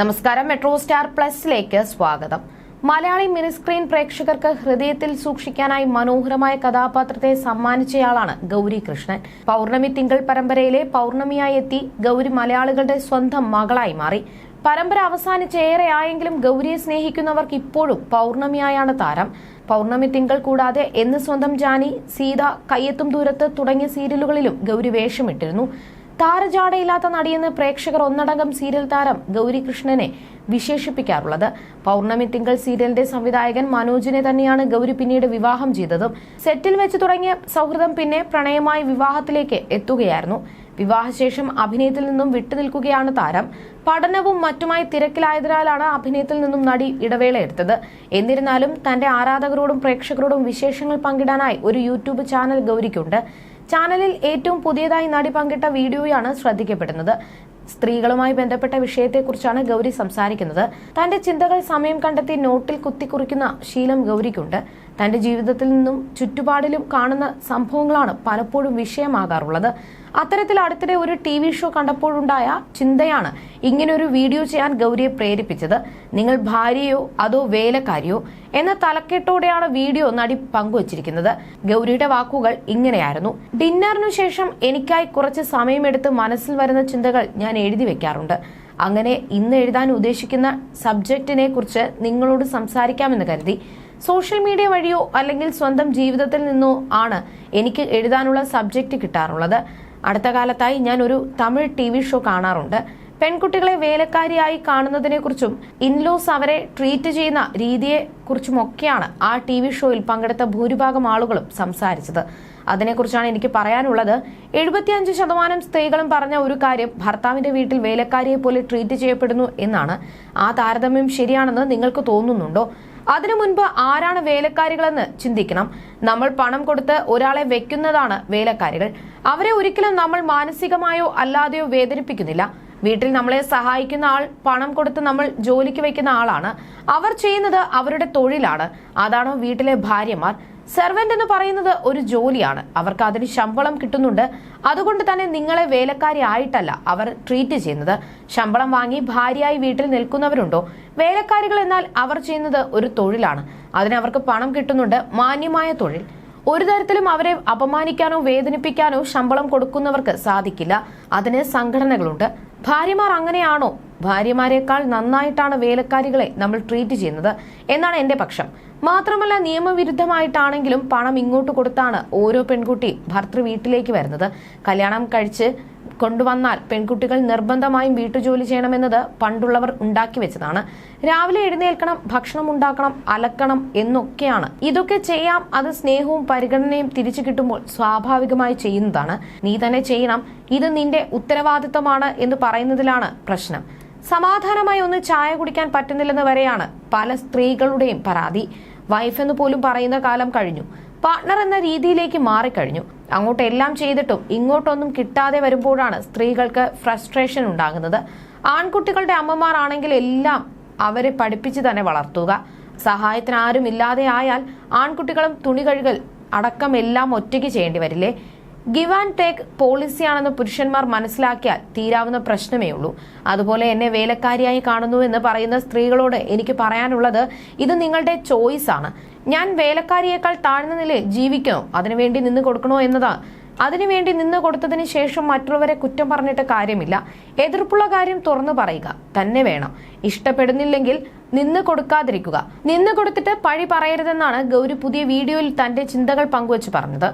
നമസ്കാരം. Metro star പ്ലസിലേക്ക് സ്വാഗതം. Malayali mini screen പ്രേക്ഷകർക്ക് ഹൃദയത്തിൽ സൂക്ഷിക്കാനായി മനോഹരമായ കഥാപാത്രത്തെ സമ്മാനിച്ചയാളാണ് ഗൗരി കൃഷ്ണൻ. പൗർണമി തിങ്കൾ പരമ്പരയിലെ പൗർണമിയായി എത്തി ഗൗരി മലയാളികളുടെ സ്വന്തം മകളായി മാറി. പരമ്പര അവസാനിച്ച് ഏറെ ആയെങ്കിലും ഗൗരിയെ സ്നേഹിക്കുന്നവർക്ക് ഇപ്പോഴും പൗർണമിയായാണ് താരം. പൗർണമി തിങ്കൾ കൂടാതെ എന്ന് സ്വന്തം ജാനി സീത കയ്യെത്തും ദൂരത്ത് തുടങ്ങിയ സീരിയലുകളിലും ഗൗരി വേഷമിട്ടിരുന്നു. താരജാടയില്ലാത്ത നടിയെന്ന് പ്രേക്ഷകർ ഒന്നടങ്കം സീരിയൽ താരം ഗൗരി കൃഷ്ണനെ വിശേഷിപ്പിക്കാറുള്ളത്. പൗർണമി തിങ്കൾ സീരിയലിന്റെ സംവിധായകൻ മനോജിനെ തന്നെയാണ് ഗൗരി പിന്നീട് വിവാഹം ചെയ്തതും. സെറ്റിൽ വെച്ച് തുടങ്ങിയ സൗഹൃദം പിന്നെ പ്രണയമായി വിവാഹത്തിലേക്ക് എത്തുകയായിരുന്നു. വിവാഹശേഷം അഭിനയത്തിൽ നിന്നും വിട്ടുനിൽക്കുകയാണ് താരം. പഠനവും മറ്റുമായി തിരക്കിലായതിനാലാണ് അഭിനയത്തിൽ നിന്നും നടി ഇടവേള എടുത്തത്. എന്നിരുന്നാലും തന്റെ ആരാധകരോടും പ്രേക്ഷകരോടും വിശേഷങ്ങൾ പങ്കിടാനായി ഒരു യൂട്യൂബ് ചാനൽ ഗൗരിക്കുണ്ട്. ചാനലിൽ ഏറ്റവും പുതിയതായി നടി പങ്കിട്ട വീഡിയോയാണ് ശ്രദ്ധിക്കപ്പെടുന്നത്. സ്ത്രീകളുമായി ബന്ധപ്പെട്ട വിഷയത്തെക്കുറിച്ചാണ് ഗൗരി സംസാരിക്കുന്നത്. തന്റെ ചിന്തകൾ സമയം കണ്ടെത്തി നോട്ടിൽ കുത്തിക്കുറിക്കുന്ന ശീലം ഗൗരിക്കുണ്ട്. തന്റെ ജീവിതത്തിൽ നിന്നും ചുറ്റുപാടിലും കാണുന്ന സംഭവങ്ങളാണ് പലപ്പോഴും വിഷയമാകാറുള്ളത്. അത്തരത്തിൽ അടുത്തിടെ ഒരു ടി വി ഷോ കണ്ടപ്പോഴുണ്ടായ ചിന്തയാണ് ഇങ്ങനെ ഒരു വീഡിയോ ചെയ്യാൻ ഗൗരിയെ പ്രേരിപ്പിച്ചത്. നിങ്ങൾ ഭാര്യയോ അതോ വേലക്കാരിയോ? എന്ന തലക്കെട്ടോടെയാണ് വീഡിയോ നടി പങ്കുവച്ചിരിക്കുന്നത്. ഗൗരിയുടെ വാക്കുകൾ ഇങ്ങനെയായിരുന്നു. ഡിന്നറിനു ശേഷം എനിക്കായി കുറച്ച് സമയമെടുത്ത് മനസ്സിൽ വരുന്ന ചിന്തകൾ ഞാൻ എഴുതി വെക്കാറുണ്ട്. അങ്ങനെ ഇന്ന് എഴുതാൻ ഉദ്ദേശിക്കുന്ന സബ്ജക്റ്റിനെ കുറിച്ച് നിങ്ങളോട് സംസാരിക്കാമെന്ന് കരുതി. സോഷ്യൽ മീഡിയ വഴിയോ അല്ലെങ്കിൽ സ്വന്തം ജീവിതത്തിൽ നിന്നോ ആണ് എനിക്ക് എഴുതാനുള്ള സബ്ജക്റ്റ് കിട്ടാറുള്ളത്. അടുത്ത കാലത്തായി ഞാൻ ഒരു തമിഴ് ടി വി ഷോ കാണാറുണ്ട്. പെൺകുട്ടികളെ വേലക്കാരിയായി കാണുന്നതിനെക്കുറിച്ചും ഇൻലോസ് അവരെ ട്രീറ്റ് ചെയ്യുന്ന രീതിയെ കുറിച്ചുമൊക്കെയാണ് ആ ടി വി ഷോയിൽ പങ്കെടുത്ത ഭൂരിഭാഗം ആളുകളും സംസാരിച്ചത്. അതിനെക്കുറിച്ചാണ് എനിക്ക് പറയാനുള്ളത്. എഴുപത്തിയഞ്ച് ശതമാനം സ്ത്രീകളും പറഞ്ഞ ഒരു കാര്യം ഭർത്താവിന്റെ വീട്ടിൽ വേലക്കാരിയെ പോലെ ട്രീറ്റ് ചെയ്യപ്പെടുന്നു എന്നാണ്. ആ താരതമ്യം ശരിയാണെന്ന് നിങ്ങൾക്ക് തോന്നുന്നുണ്ടോ? അതിനു മുൻപ് ആരാണ് വേലക്കാരികളെന്ന് ചിന്തിക്കണം. നമ്മൾ പണം കൊടുത്ത് ഒരാളെ വെക്കുന്നതാണ് വേലക്കാരികൾ. അവരെ ഒരിക്കലും നമ്മൾ മാനസികമായോ അല്ലാതെയോ വേദനിപ്പിക്കുന്നില്ല. വീട്ടിൽ നമ്മളെ സഹായിക്കുന്ന ആൾ പണം കൊടുത്ത് നമ്മൾ ജോലിക്ക് വെക്കുന്ന ആളാണ്. അവർ ചെയ്യുന്നത് അവരുടെ തൊഴിലാണ്. അതാണോ വീട്ടിലെ ഭാര്യമാർ. സെർവന്റ് എന്ന് പറയുന്നത് ഒരു ജോലിയാണ്. അവർക്ക് അതിന് ശമ്പളം കിട്ടുന്നുണ്ട്. അതുകൊണ്ട് തന്നെ നിങ്ങളെ വേലക്കാരി ആയിട്ടല്ല അവർ ട്രീറ്റ് ചെയ്യുന്നത്. ശമ്പളം വാങ്ങി ഭാര്യയായി വീട്ടിൽ നിൽക്കുന്നവരുണ്ടോ? വേലക്കാരികൾ എന്നാൽ അവർ ചെയ്യുന്നത് ഒരു തൊഴിലാണ്. അതിന് അവർക്ക് പണം കിട്ടുന്നുണ്ട് മാന്യമായ തൊഴിൽ. ഒരു തരത്തിലും അവരെ അപമാനിക്കാനോ വേദനിപ്പിക്കാനോ ശമ്പളം കൊടുക്കുന്നവർക്ക് സാധിക്കില്ല. അതിന് സംഘടനകളുണ്ട്. ഭാര്യമാർ അങ്ങനെയാണോ? ഭാര്യമാരെക്കാൾ നന്നായിട്ടാണ് വേലക്കാരികളെ നമ്മൾ ട്രീറ്റ് ചെയ്യുന്നത്. എന്നാണ് എന്റെ പക്ഷം. മാത്രമല്ല നിയമവിരുദ്ധമായിട്ടാണെങ്കിലും പണം ഇങ്ങോട്ട് കൊടുത്താണ് ഓരോ പെൺകുട്ടി ഭർത്തൃ വീട്ടിലേക്ക് വരുന്നത്. കല്യാണം കഴിച്ച് കൊണ്ടുവന്നാൽ പെൺകുട്ടികൾ നിർബന്ധമായും വീട്ടുജോലി ചെയ്യണമെന്നത് പണ്ടുള്ളവർ ഉണ്ടാക്കി വെച്ചതാണ്. രാവിലെ എഴുന്നേൽക്കണം ഭക്ഷണം ഉണ്ടാക്കണം അലക്കണം എന്നൊക്കെയാണ്. ഇതൊക്കെ ചെയ്യാം അത് സ്നേഹവും പരിഗണനയും തിരിച്ചു കിട്ടുമ്പോൾ സ്വാഭാവികമായി ചെയ്യുന്നതാണ്. നീ തന്നെ ചെയ്യണം ഇത് നിന്റെ ഉത്തരവാദിത്തമാണ് എന്ന് പറയുന്നതിലാണ് പ്രശ്നം. സമാധാനമായി ഒന്ന് ചായ കുടിക്കാൻ പറ്റുന്നില്ലെന്ന് വരെയാണ് പല സ്ത്രീകളുടെയും പരാതി. വൈഫ് എന്ന് പോലും പറയുന്ന കാലം കഴിഞ്ഞു. പാർട്ണർ എന്ന രീതിയിലേക്ക് മാറിക്കഴിഞ്ഞു. അങ്ങോട്ട് എല്ലാം ചെയ്തിട്ടും ഇങ്ങോട്ടൊന്നും കിട്ടാതെ വരുമ്പോഴാണ് സ്ത്രീകൾക്ക് ഫ്രസ്ട്രേഷൻ ഉണ്ടാകുന്നത്. ആൺകുട്ടികളുടെ അമ്മമാർ ആണെങ്കിൽ എല്ലാം അവരെ പഠിപ്പിച്ച് തന്നെ വളർത്തുക. സഹായത്തിന് ആരും ഇല്ലാതെ ആയാൽ ആൺകുട്ടികളും തുണി കഴുകൽ അടക്കം എല്ലാം ഒറ്റയ്ക്ക് ചെയ്യേണ്ടി വരില്ലേ? ഗിവ് ആൻഡ് ടേക്ക് പോളിസിയാണെന്ന് പുരുഷന്മാർ മനസ്സിലാക്കിയാൽ തീരാവുന്ന പ്രശ്നമേ ഉള്ളൂ അതുപോലെ എന്നെ വേലക്കാരിയായി കാണുന്നു എന്ന് പറയുന്ന സ്ത്രീകളോട് എനിക്ക് പറയാനുള്ളത് ഇത് നിങ്ങളുടെ ചോയ്സ് ആണ്. ഞാൻ വേലക്കാരിയേക്കാൾ താഴ്ന്ന നിലയിൽ ജീവിക്കണോ? അതിനുവേണ്ടി നിന്ന് കൊടുക്കണോ എന്നതാ? അതിനുവേണ്ടി നിന്ന് കൊടുത്തതിന് ശേഷം മറ്റുള്ളവരെ കുറ്റം പറഞ്ഞിട്ട് കാര്യമില്ല. എതിർപ്പുള്ള കാര്യം തുറന്നു പറയുക. തന്നെ വേണം. ഇഷ്ടപ്പെടുന്നില്ലെങ്കിൽ നിന്ന് കൊടുക്കാതിരിക്കുക. നിന്ന് കൊടുത്തിട്ട് പഴി പറയരുതെന്നാണ് ഗൗരി പുതിയ വീഡിയോയിൽ തന്റെ ചിന്തകൾ പങ്കുവച്ച് പറഞ്ഞത്.